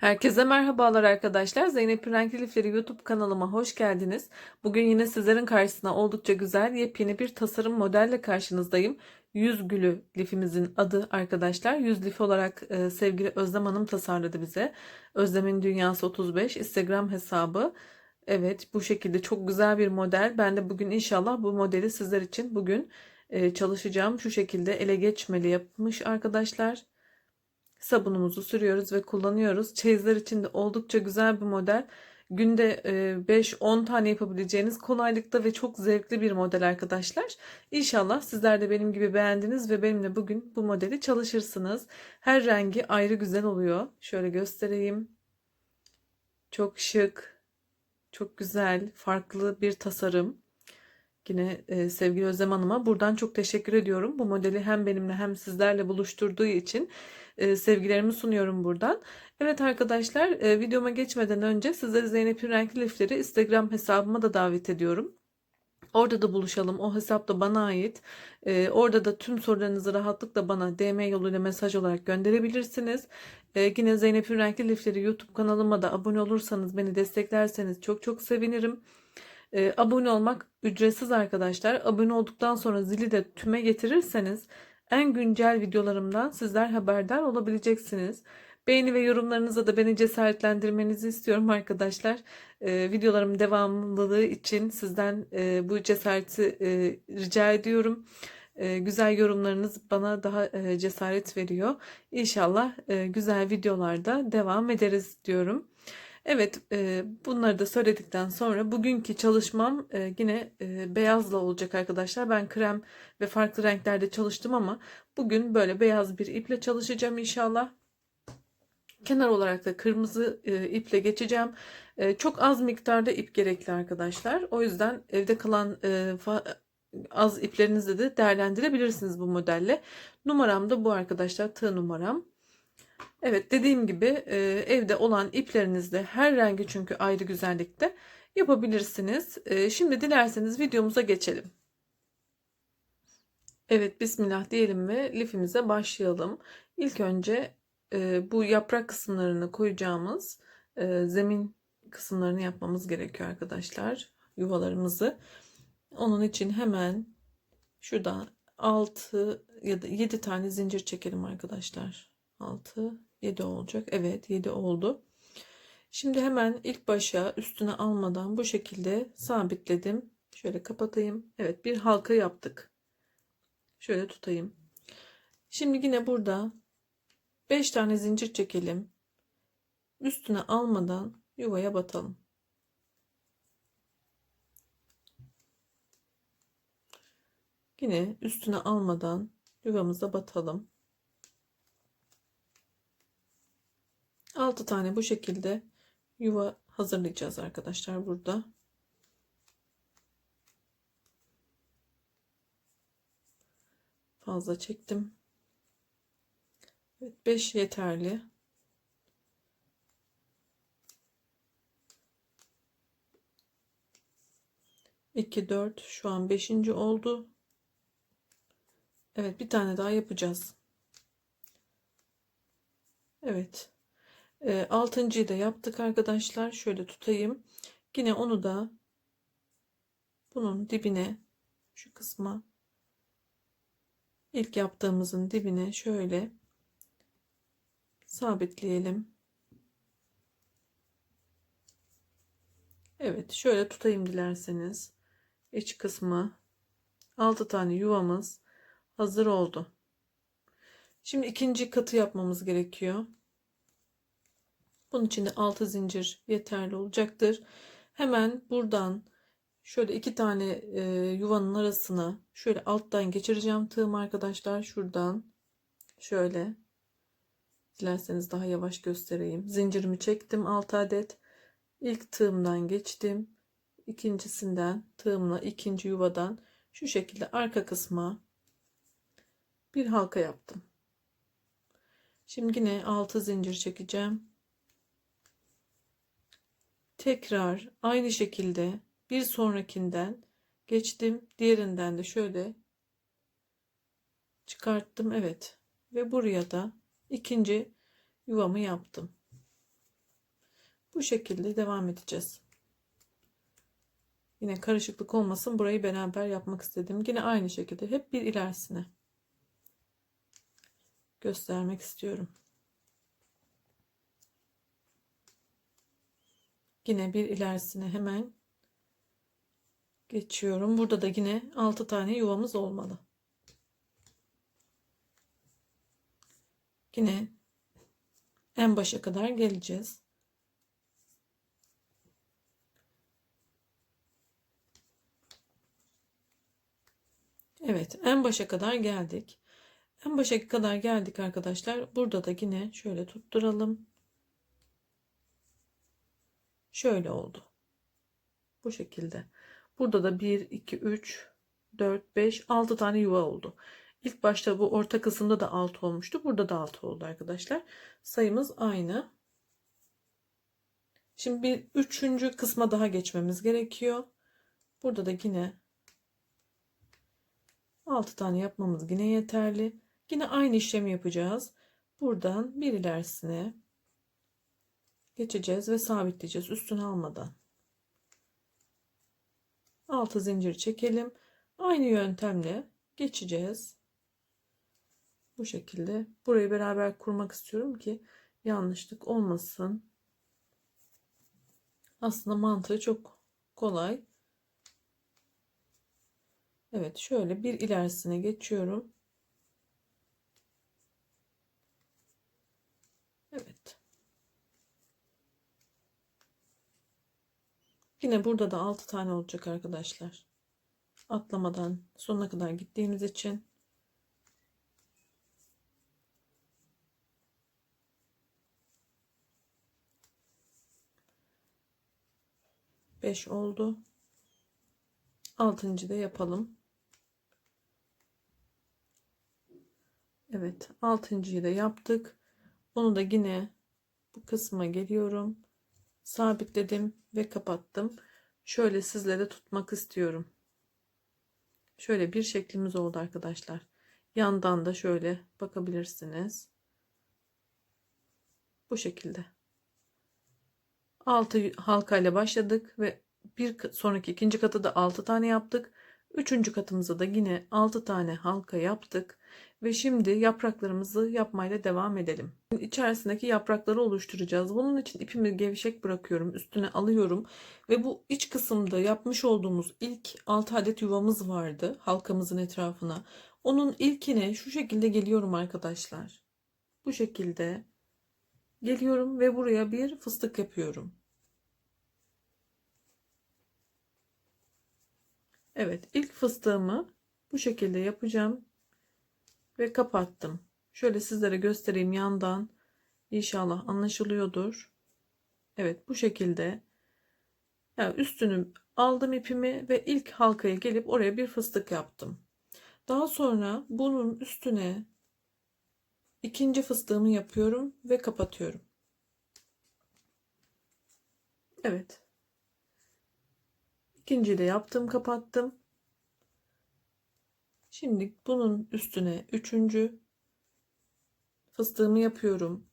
Herkese merhabalar arkadaşlar. Zeynep Renkli Lifleri YouTube kanalıma hoş geldiniz. Bugün yine sizlerin karşısına oldukça güzel yepyeni bir tasarım modelle karşınızdayım. Yüz gülü lifimizin adı arkadaşlar. Yüz lif olarak e, sevgili Özlem Hanım tasarladı bize. Özlem'in Dünyası 35 Instagram hesabı. Evet bu şekilde çok güzel bir model. Ben de bugün inşallah bu modeli sizler için bugün e, çalışacağım. Şu şekilde ele geçmeli yapmış arkadaşlar sabunumuzu sürüyoruz ve kullanıyoruz. Çeyizler için de oldukça güzel bir model. Günde 5-10 tane yapabileceğiniz kolaylıkta ve çok zevkli bir model arkadaşlar. İnşallah sizler de benim gibi beğendiniz ve benimle bugün bu modeli çalışırsınız. Her rengi ayrı güzel oluyor. Şöyle göstereyim. Çok şık, çok güzel, farklı bir tasarım. Yine e, sevgili Özlem Hanım'a buradan çok teşekkür ediyorum. Bu modeli hem benimle hem sizlerle buluşturduğu için e, sevgilerimi sunuyorum buradan. Evet arkadaşlar e, videoma geçmeden önce sizleri Zeynep'in Renkli Lifleri Instagram hesabıma da davet ediyorum. Orada da buluşalım. O hesap da bana ait. Ee, orada da tüm sorularınızı rahatlıkla bana DM yoluyla mesaj olarak gönderebilirsiniz. Ee, yine Zeynep'in Renkli Lifleri YouTube kanalıma da abone olursanız beni desteklerseniz çok çok sevinirim. Ee, abone olmak ücretsiz arkadaşlar. Abone olduktan sonra zili de tüme getirirseniz en güncel videolarımdan sizler haberdar olabileceksiniz. Beğeni ve yorumlarınıza da beni cesaretlendirmenizi istiyorum arkadaşlar. Ee, videolarım devamlılığı için sizden e, bu cesareti e, rica ediyorum. E, güzel yorumlarınız bana daha e, cesaret veriyor. İnşallah e, güzel videolarda devam ederiz diyorum. Evet, e, bunları da söyledikten sonra bugünkü çalışmam e, yine e, beyazla olacak arkadaşlar. Ben krem ve farklı renklerde çalıştım ama bugün böyle beyaz bir iple çalışacağım inşallah. Kenar olarak da kırmızı e, iple geçeceğim. E, çok az miktarda ip gerekli arkadaşlar. O yüzden evde kalan e, az iplerinizi de değerlendirebilirsiniz bu modelle. Numaram da bu arkadaşlar. Tığ numaram. Evet dediğim gibi e, evde olan iplerinizle her rengi çünkü ayrı güzellikte yapabilirsiniz. E, şimdi dilerseniz videomuza geçelim. Evet bismillah diyelim ve lifimize başlayalım. İlk önce e, bu yaprak kısımlarını koyacağımız zemin kısımlarını yapmamız gerekiyor arkadaşlar. Yuvalarımızı. Onun için hemen şuradan 6 ya da 7 tane zincir çekelim arkadaşlar. 6 7 olacak. Evet 7 oldu. Şimdi hemen ilk başa üstüne almadan bu şekilde sabitledim. Şöyle kapatayım. Evet bir halka yaptık. Şöyle tutayım. Şimdi yine burada 5 tane zincir çekelim. Üstüne almadan yuvaya batalım. Yine üstüne almadan yuvamıza batalım. 6 tane bu şekilde yuva hazırlayacağız arkadaşlar burada. Fazla çektim. Evet 5 yeterli. İki dört şu an beşinci oldu. Evet bir tane daha yapacağız. Evet. E, altıncıyı da yaptık arkadaşlar. Şöyle tutayım. Yine onu da bunun dibine şu kısma ilk yaptığımızın dibine şöyle sabitleyelim. Evet şöyle tutayım dilerseniz. iç kısmı 6 tane yuvamız hazır oldu. Şimdi ikinci katı yapmamız gerekiyor. Bunun için de 6 zincir yeterli olacaktır. Hemen buradan şöyle iki tane e, yuvanın arasına şöyle alttan geçireceğim tığım arkadaşlar. Şuradan şöyle dilerseniz daha yavaş göstereyim. Zincirimi çektim 6 adet. İlk tığımdan geçtim. İkincisinden tığımla ikinci yuvadan şu şekilde arka kısma bir halka yaptım. Şimdi yine 6 zincir çekeceğim tekrar aynı şekilde bir sonrakinden geçtim. Diğerinden de şöyle çıkarttım. Evet. Ve buraya da ikinci yuvamı yaptım. Bu şekilde devam edeceğiz. Yine karışıklık olmasın. Burayı beraber yapmak istedim. Yine aynı şekilde hep bir ilerisine göstermek istiyorum. Yine bir ilerisine hemen geçiyorum. Burada da yine 6 tane yuvamız olmalı. Yine en başa kadar geleceğiz. Evet, en başa kadar geldik. En başa kadar geldik arkadaşlar. Burada da yine şöyle tutturalım. Şöyle oldu. Bu şekilde. Burada da 1, 2, 3, 4, 5, 6 tane yuva oldu. İlk başta bu orta kısımda da 6 olmuştu. Burada da 6 oldu arkadaşlar. Sayımız aynı. Şimdi bir üçüncü kısma daha geçmemiz gerekiyor. Burada da yine 6 tane yapmamız yine yeterli. Yine aynı işlemi yapacağız. Buradan bir ilerisine geçeceğiz ve sabitleyeceğiz üstüne almadan. 6 zincir çekelim. Aynı yöntemle geçeceğiz. Bu şekilde burayı beraber kurmak istiyorum ki yanlışlık olmasın. Aslında mantığı çok kolay. Evet şöyle bir ilerisine geçiyorum. Evet. Yine burada da 6 tane olacak arkadaşlar. Atlamadan sonuna kadar gittiğimiz için. Beş oldu. Altıncı da yapalım. Evet, altıncıyı da yaptık. Onu da yine bu kısma geliyorum. Sabitledim ve kapattım. Şöyle sizlere tutmak istiyorum. Şöyle bir şeklimiz oldu arkadaşlar. Yandan da şöyle bakabilirsiniz. Bu şekilde. 6 halka ile başladık ve bir sonraki ikinci katı da 6 tane yaptık. Üçüncü katımıza da yine 6 tane halka yaptık. Ve şimdi yapraklarımızı yapmayla devam edelim. İçerisindeki yaprakları oluşturacağız. Bunun için ipimi gevşek bırakıyorum. Üstüne alıyorum. Ve bu iç kısımda yapmış olduğumuz ilk 6 adet yuvamız vardı. Halkamızın etrafına. Onun ilkine şu şekilde geliyorum arkadaşlar. Bu şekilde geliyorum ve buraya bir fıstık yapıyorum. Evet ilk fıstığımı bu şekilde yapacağım ve kapattım. Şöyle sizlere göstereyim yandan. İnşallah anlaşılıyordur. Evet bu şekilde yani üstünü aldım ipimi ve ilk halkaya gelip oraya bir fıstık yaptım. Daha sonra bunun üstüne ikinci fıstığımı yapıyorum ve kapatıyorum. Evet. İkinciyi de yaptım, kapattım. Şimdi bunun üstüne üçüncü fıstığımı yapıyorum.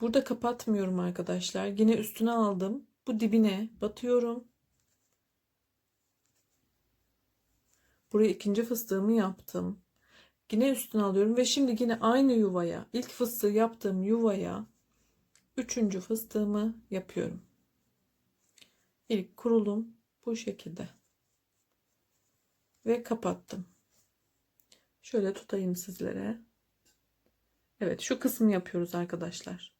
Burada kapatmıyorum arkadaşlar. Yine üstüne aldım. Bu dibine batıyorum. Buraya ikinci fıstığımı yaptım. Yine üstüne alıyorum ve şimdi yine aynı yuvaya, ilk fıstığı yaptığım yuvaya üçüncü fıstığımı yapıyorum. İlk kurulum bu şekilde. Ve kapattım. Şöyle tutayım sizlere. Evet şu kısmı yapıyoruz arkadaşlar.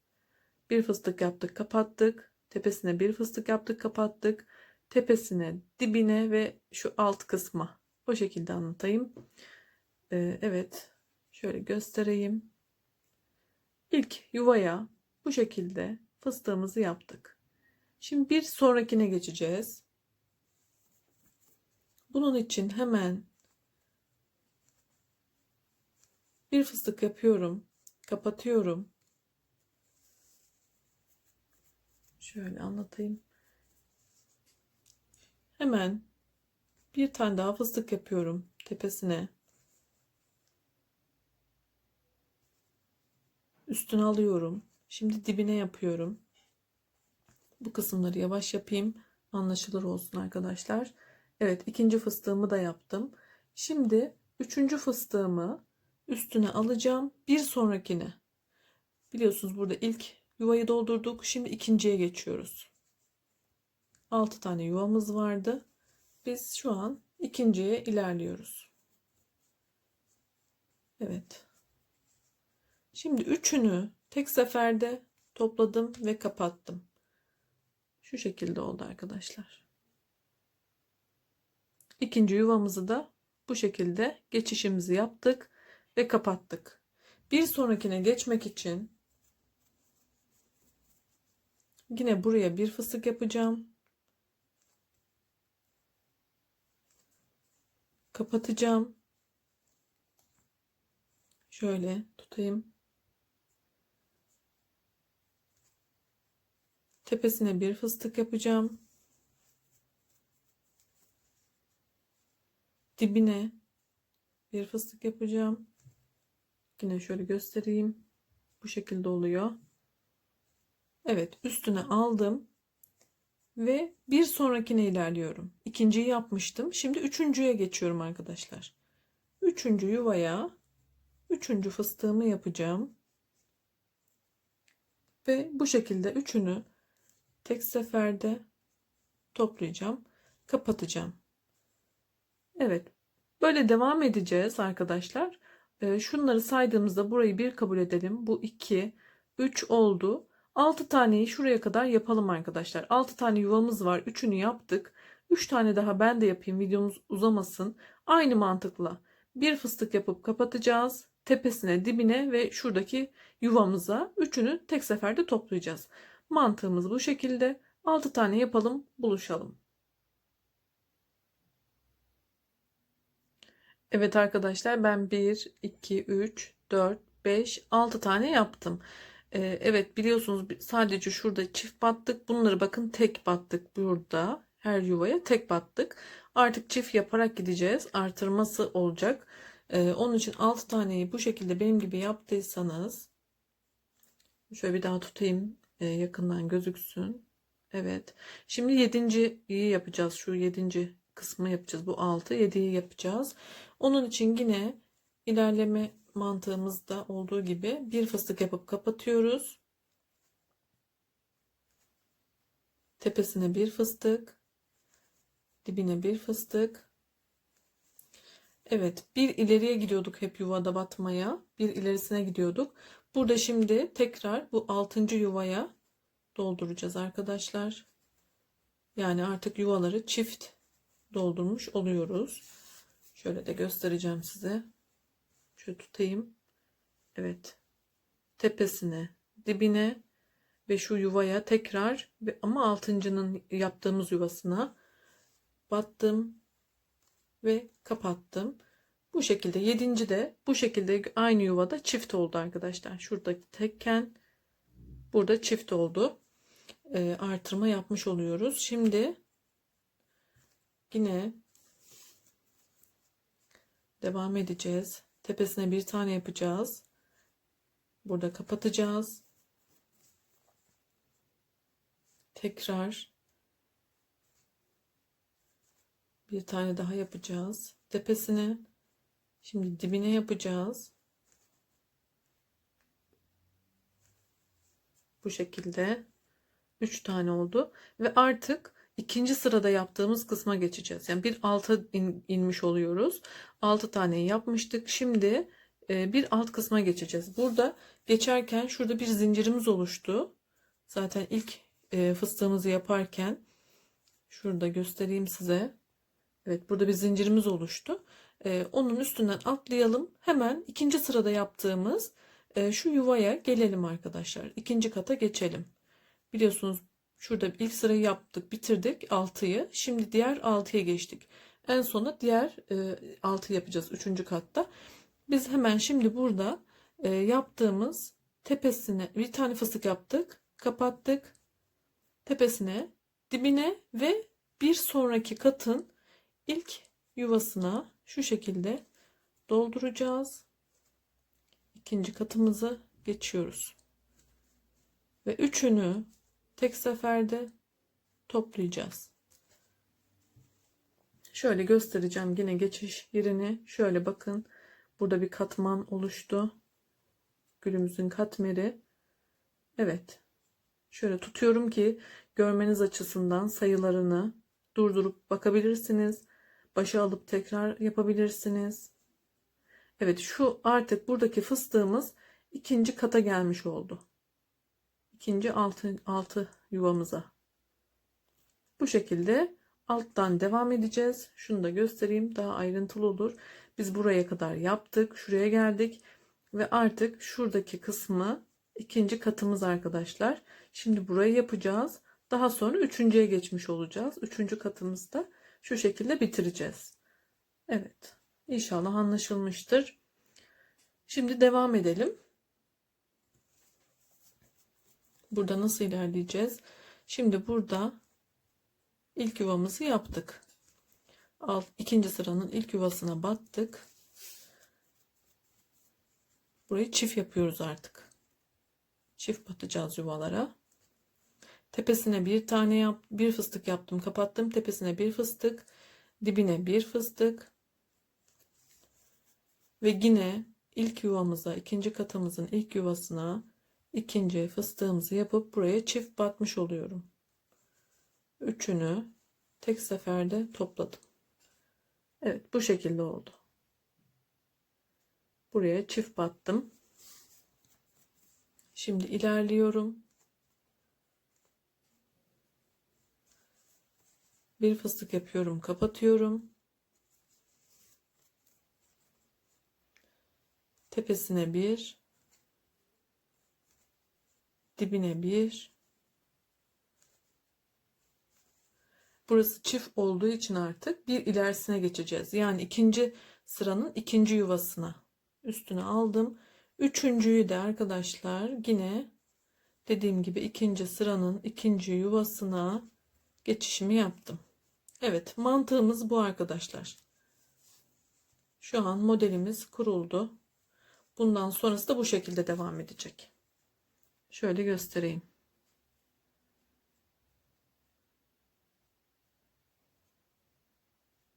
Bir fıstık yaptık kapattık. Tepesine bir fıstık yaptık kapattık. Tepesine dibine ve şu alt kısma. O şekilde anlatayım. Ee, evet şöyle göstereyim. İlk yuvaya bu şekilde fıstığımızı yaptık. Şimdi bir sonrakine geçeceğiz. Bunun için hemen bir fıstık yapıyorum. Kapatıyorum. Şöyle anlatayım. Hemen bir tane daha fıstık yapıyorum tepesine. Üstüne alıyorum. Şimdi dibine yapıyorum. Bu kısımları yavaş yapayım. Anlaşılır olsun arkadaşlar. Evet ikinci fıstığımı da yaptım. Şimdi üçüncü fıstığımı üstüne alacağım. Bir sonrakine. Biliyorsunuz burada ilk yuvayı doldurduk. Şimdi ikinciye geçiyoruz. 6 tane yuvamız vardı. Biz şu an ikinciye ilerliyoruz. Evet. Şimdi üçünü tek seferde topladım ve kapattım. Şu şekilde oldu arkadaşlar. İkinci yuvamızı da bu şekilde geçişimizi yaptık ve kapattık. Bir sonrakine geçmek için yine buraya bir fıstık yapacağım. Kapatacağım. Şöyle tutayım. Tepesine bir fıstık yapacağım. Dibine bir fıstık yapacağım. Yine şöyle göstereyim. Bu şekilde oluyor. Evet, üstüne aldım ve bir sonrakine ilerliyorum. İkinciyi yapmıştım. Şimdi üçüncüye geçiyorum arkadaşlar. Üçüncü yuvaya üçüncü fıstığımı yapacağım. Ve bu şekilde üçünü tek seferde toplayacağım. Kapatacağım. Evet. Böyle devam edeceğiz arkadaşlar. Ee, şunları saydığımızda burayı bir kabul edelim. Bu 2, 3 oldu. 6 taneyi şuraya kadar yapalım arkadaşlar. 6 tane yuvamız var. 3'ünü yaptık. 3 tane daha ben de yapayım. Videomuz uzamasın. Aynı mantıkla bir fıstık yapıp kapatacağız. Tepesine, dibine ve şuradaki yuvamıza üçünü tek seferde toplayacağız. Mantığımız bu şekilde. 6 tane yapalım, buluşalım. Evet arkadaşlar ben 1, 2, 3, 4, 5, 6 tane yaptım. Ee, evet biliyorsunuz sadece şurada çift battık. Bunları bakın tek battık burada. Her yuvaya tek battık. Artık çift yaparak gideceğiz. Artırması olacak. Ee, onun için 6 taneyi bu şekilde benim gibi yaptıysanız şöyle bir daha tutayım e, yakından gözüksün. Evet. Şimdi 7.yi yapacağız. Şu 7. kısmı yapacağız. Bu 6, 7'yi yapacağız. Onun için yine ilerleme mantığımızda olduğu gibi bir fıstık yapıp kapatıyoruz. Tepesine bir fıstık, dibine bir fıstık. Evet, bir ileriye gidiyorduk hep yuvada batmaya. Bir ilerisine gidiyorduk. Burada şimdi tekrar bu altıncı yuvaya dolduracağız arkadaşlar. Yani artık yuvaları çift doldurmuş oluyoruz. Şöyle de göstereceğim size. Şöyle tutayım. Evet. Tepesine, dibine ve şu yuvaya tekrar ama altıncının yaptığımız yuvasına battım ve kapattım. Bu şekilde yedinci de bu şekilde aynı yuvada çift oldu arkadaşlar. Şurada tekken burada çift oldu. E, artırma yapmış oluyoruz. Şimdi yine devam edeceğiz. Tepesine bir tane yapacağız. Burada kapatacağız. Tekrar bir tane daha yapacağız. Tepesine şimdi dibine yapacağız. Bu şekilde 3 tane oldu ve artık ikinci sırada yaptığımız kısma geçeceğiz. Yani bir alta in, inmiş oluyoruz. 6 tane yapmıştık. Şimdi e, bir alt kısma geçeceğiz. Burada geçerken şurada bir zincirimiz oluştu. Zaten ilk e, fıstığımızı yaparken şurada göstereyim size. Evet burada bir zincirimiz oluştu. E, onun üstünden atlayalım. Hemen ikinci sırada yaptığımız e, şu yuvaya gelelim arkadaşlar. İkinci kata geçelim. Biliyorsunuz Şurada ilk sırayı yaptık, bitirdik 6'yı. Şimdi diğer 6'ya geçtik. En sona diğer e, 6 yapacağız 3. katta. Biz hemen şimdi burada e, yaptığımız tepesine bir tane fıstık yaptık. Kapattık. Tepesine, dibine ve bir sonraki katın ilk yuvasına şu şekilde dolduracağız. İkinci katımızı geçiyoruz. Ve üçünü tek seferde toplayacağız. Şöyle göstereceğim yine geçiş yerini. Şöyle bakın. Burada bir katman oluştu. Gülümüzün katmeri. Evet. Şöyle tutuyorum ki görmeniz açısından sayılarını durdurup bakabilirsiniz. Başa alıp tekrar yapabilirsiniz. Evet şu artık buradaki fıstığımız ikinci kata gelmiş oldu. İkinci altı, altı yuvamıza. Bu şekilde alttan devam edeceğiz. Şunu da göstereyim daha ayrıntılı olur. Biz buraya kadar yaptık. Şuraya geldik. Ve artık şuradaki kısmı ikinci katımız arkadaşlar. Şimdi burayı yapacağız. Daha sonra üçüncüye geçmiş olacağız. Üçüncü katımızda şu şekilde bitireceğiz. Evet. İnşallah anlaşılmıştır. Şimdi devam edelim. Burada nasıl ilerleyeceğiz? Şimdi burada ilk yuvamızı yaptık. Alt, ikinci sıranın ilk yuvasına battık. Burayı çift yapıyoruz artık. Çift batacağız yuvalara. Tepesine bir tane yap, bir fıstık yaptım, kapattım. Tepesine bir fıstık, dibine bir fıstık. Ve yine ilk yuvamıza, ikinci katımızın ilk yuvasına ikinci fıstığımızı yapıp buraya çift batmış oluyorum. Üçünü tek seferde topladım. Evet bu şekilde oldu. Buraya çift battım. Şimdi ilerliyorum. Bir fıstık yapıyorum, kapatıyorum. Tepesine bir, dibine bir. Burası çift olduğu için artık bir ilerisine geçeceğiz. Yani ikinci sıranın ikinci yuvasına üstüne aldım. Üçüncüyü de arkadaşlar yine dediğim gibi ikinci sıranın ikinci yuvasına geçişimi yaptım. Evet mantığımız bu arkadaşlar. Şu an modelimiz kuruldu. Bundan sonrası da bu şekilde devam edecek. Şöyle göstereyim.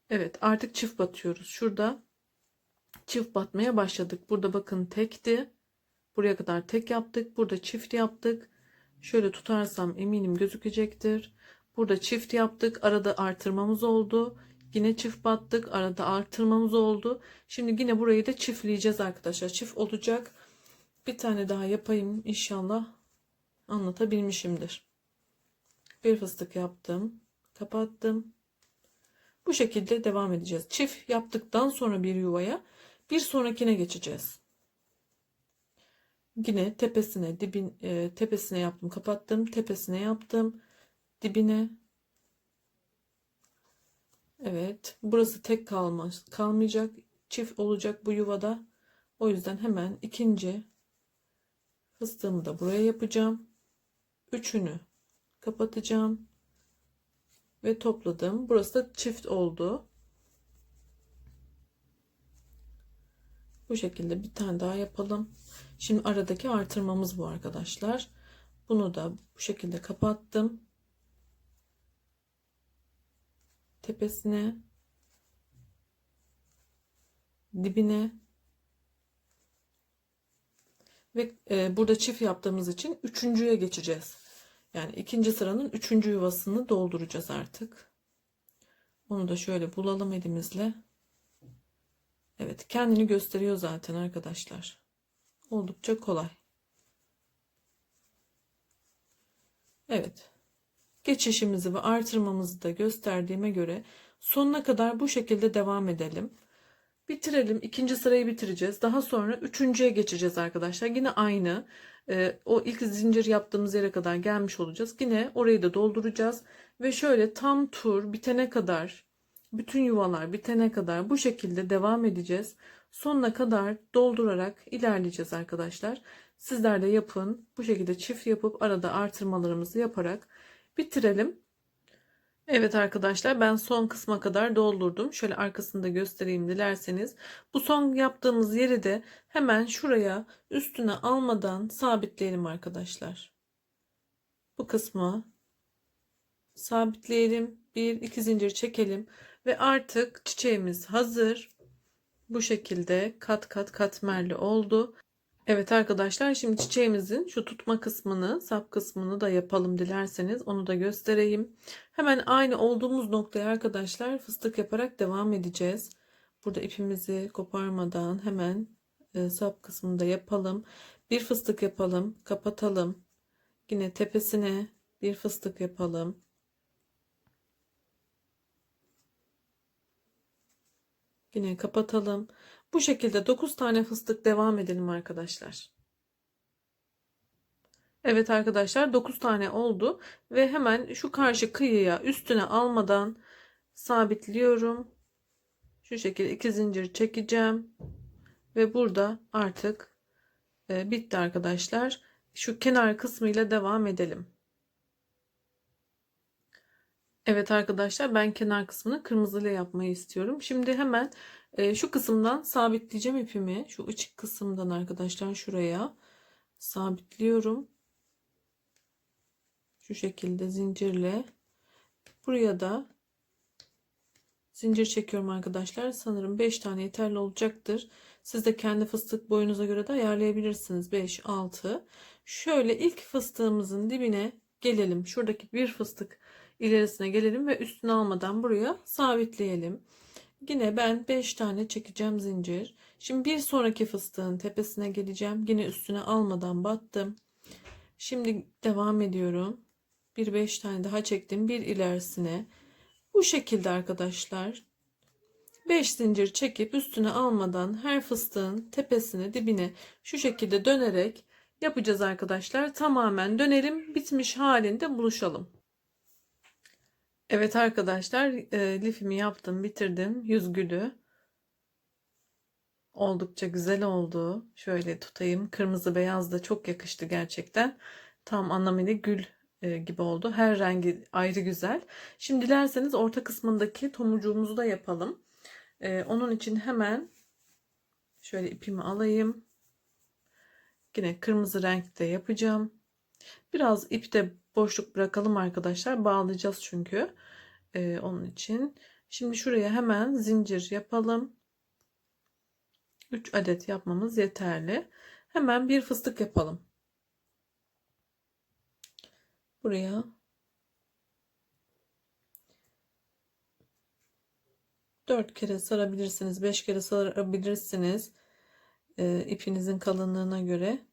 Evet artık çift batıyoruz. Şurada çift batmaya başladık. Burada bakın tekti. Buraya kadar tek yaptık. Burada çift yaptık. Şöyle tutarsam eminim gözükecektir. Burada çift yaptık. Arada artırmamız oldu. Yine çift battık. Arada artırmamız oldu. Şimdi yine burayı da çiftleyeceğiz arkadaşlar. Çift olacak. Bir tane daha yapayım inşallah anlatabilmişimdir. Bir fıstık yaptım. Kapattım. Bu şekilde devam edeceğiz. Çift yaptıktan sonra bir yuvaya bir sonrakine geçeceğiz. Yine tepesine dibin e, tepesine yaptım kapattım tepesine yaptım dibine Evet burası tek kalmaz kalmayacak çift olacak bu yuvada o yüzden hemen ikinci fıstığımı da buraya yapacağım. Üçünü kapatacağım. Ve topladım burası da çift oldu. Bu şekilde bir tane daha yapalım. Şimdi aradaki artırmamız bu arkadaşlar. Bunu da bu şekilde kapattım. Tepesine dibine ve e, burada çift yaptığımız için üçüncüye geçeceğiz. Yani ikinci sıranın üçüncü yuvasını dolduracağız artık. Onu da şöyle bulalım elimizle. Evet kendini gösteriyor zaten arkadaşlar. Oldukça kolay. Evet geçişimizi ve artırmamızı da gösterdiğime göre sonuna kadar bu şekilde devam edelim. Bitirelim. İkinci sırayı bitireceğiz. Daha sonra üçüncüye geçeceğiz arkadaşlar. Yine aynı. E, o ilk zincir yaptığımız yere kadar gelmiş olacağız. Yine orayı da dolduracağız. Ve şöyle tam tur bitene kadar bütün yuvalar bitene kadar bu şekilde devam edeceğiz. Sonuna kadar doldurarak ilerleyeceğiz arkadaşlar. Sizler de yapın. Bu şekilde çift yapıp arada artırmalarımızı yaparak bitirelim. Evet arkadaşlar ben son kısma kadar doldurdum. Şöyle arkasını da göstereyim dilerseniz. Bu son yaptığımız yeri de hemen şuraya üstüne almadan sabitleyelim arkadaşlar. bu kısmı sabitleyelim. Bir iki zincir çekelim ve artık çiçeğimiz hazır. Bu şekilde kat kat katmerli oldu. Evet arkadaşlar şimdi çiçeğimizin şu tutma kısmını sap kısmını da yapalım dilerseniz onu da göstereyim. Hemen aynı olduğumuz noktaya arkadaşlar fıstık yaparak devam edeceğiz. Burada ipimizi koparmadan hemen e, sap kısmını da yapalım. Bir fıstık yapalım kapatalım. Yine tepesine bir fıstık yapalım. Yine kapatalım. Bu şekilde 9 tane fıstık devam edelim arkadaşlar. Evet arkadaşlar 9 tane oldu ve hemen şu karşı kıyıya üstüne almadan sabitliyorum. Şu şekilde iki zincir çekeceğim ve burada artık e, bitti arkadaşlar. Şu kenar kısmıyla devam edelim. Evet arkadaşlar ben kenar kısmını kırmızıyla yapmayı istiyorum. Şimdi hemen e, şu kısımdan sabitleyeceğim ipimi. Şu açık kısımdan arkadaşlar şuraya sabitliyorum. Şu şekilde zincirle. Buraya da zincir çekiyorum arkadaşlar. Sanırım 5 tane yeterli olacaktır. Siz de kendi fıstık boyunuza göre de ayarlayabilirsiniz. 5, 6. Şöyle ilk fıstığımızın dibine gelelim. Şuradaki bir fıstık ilerisine gelelim ve üstüne almadan buraya sabitleyelim. Yine ben 5 tane çekeceğim zincir. Şimdi bir sonraki fıstığın tepesine geleceğim. Yine üstüne almadan battım. Şimdi devam ediyorum. Bir 5 tane daha çektim. Bir ilerisine. Bu şekilde arkadaşlar 5 zincir çekip üstüne almadan her fıstığın tepesine dibine şu şekilde dönerek yapacağız arkadaşlar. Tamamen dönelim bitmiş halinde buluşalım. Evet arkadaşlar e, lifimi yaptım bitirdim yüz gülü. Oldukça güzel oldu. Şöyle tutayım. Kırmızı beyaz da çok yakıştı gerçekten. Tam anlamıyla gül e, gibi oldu. Her rengi ayrı güzel. Şimdi dilerseniz orta kısmındaki tomurcuğumuzu da yapalım. E, onun için hemen şöyle ipimi alayım. Yine kırmızı renkte yapacağım. Biraz ipte boşluk bırakalım arkadaşlar. Bağlayacağız çünkü. Ee, onun için. Şimdi şuraya hemen zincir yapalım. 3 adet yapmamız yeterli. Hemen bir fıstık yapalım. Buraya dört kere sarabilirsiniz, beş kere sarabilirsiniz. Ee, ipinizin kalınlığına göre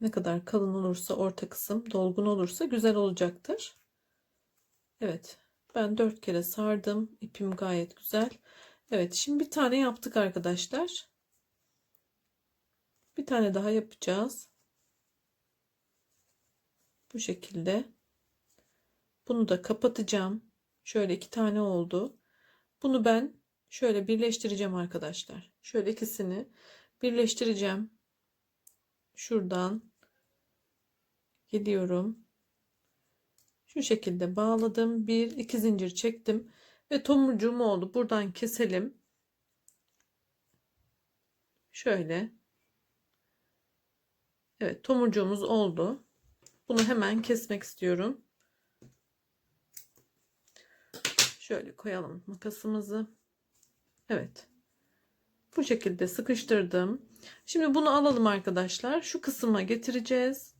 ne kadar kalın olursa orta kısım dolgun olursa güzel olacaktır. Evet ben dört kere sardım. İpim gayet güzel. Evet şimdi bir tane yaptık arkadaşlar. Bir tane daha yapacağız. Bu şekilde. Bunu da kapatacağım. Şöyle iki tane oldu. Bunu ben şöyle birleştireceğim arkadaşlar. Şöyle ikisini birleştireceğim. Şuradan gidiyorum. Şu şekilde bağladım. Bir iki zincir çektim ve tomurcuğum oldu. Buradan keselim. Şöyle. Evet tomurcuğumuz oldu. Bunu hemen kesmek istiyorum. Şöyle koyalım makasımızı. Evet. Bu şekilde sıkıştırdım. Şimdi bunu alalım arkadaşlar. Şu kısma getireceğiz.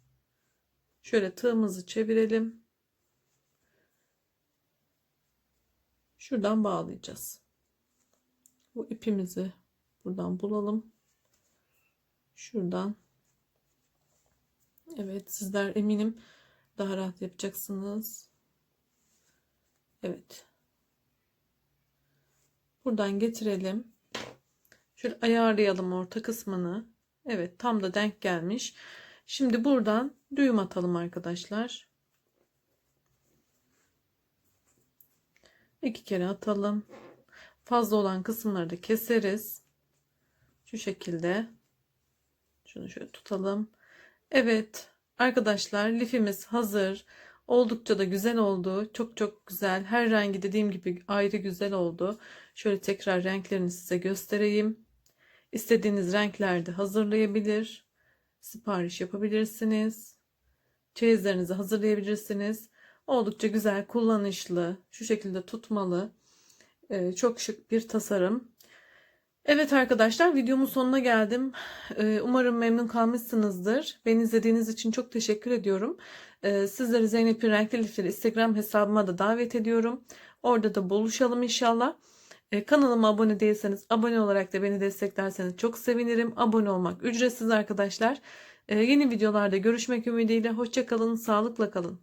Şöyle tığımızı çevirelim. Şuradan bağlayacağız. Bu ipimizi buradan bulalım. Şuradan. Evet sizler eminim daha rahat yapacaksınız. Evet. Buradan getirelim. Şöyle ayarlayalım orta kısmını. Evet tam da denk gelmiş. Şimdi buradan düğüm atalım arkadaşlar. İki kere atalım. Fazla olan kısımları da keseriz. Şu şekilde. Şunu şöyle tutalım. Evet arkadaşlar lifimiz hazır. Oldukça da güzel oldu. Çok çok güzel. Her rengi dediğim gibi ayrı güzel oldu. Şöyle tekrar renklerini size göstereyim. İstediğiniz renklerde hazırlayabilir. Sipariş yapabilirsiniz. Çeyizlerinizi hazırlayabilirsiniz. Oldukça güzel, kullanışlı, şu şekilde tutmalı. Ee, çok şık bir tasarım. Evet arkadaşlar videomun sonuna geldim. Ee, Umarım memnun kalmışsınızdır. Beni izlediğiniz için çok teşekkür ediyorum. Ee, Sizleri Zeynep'in Renkli Lifleri Instagram hesabıma da davet ediyorum. Orada da buluşalım inşallah. Ee, Kanalıma abone değilseniz abone olarak da beni desteklerseniz çok sevinirim. Abone olmak ücretsiz arkadaşlar. Ee, Yeni videolarda görüşmek ümidiyle. Hoşçakalın, sağlıkla kalın.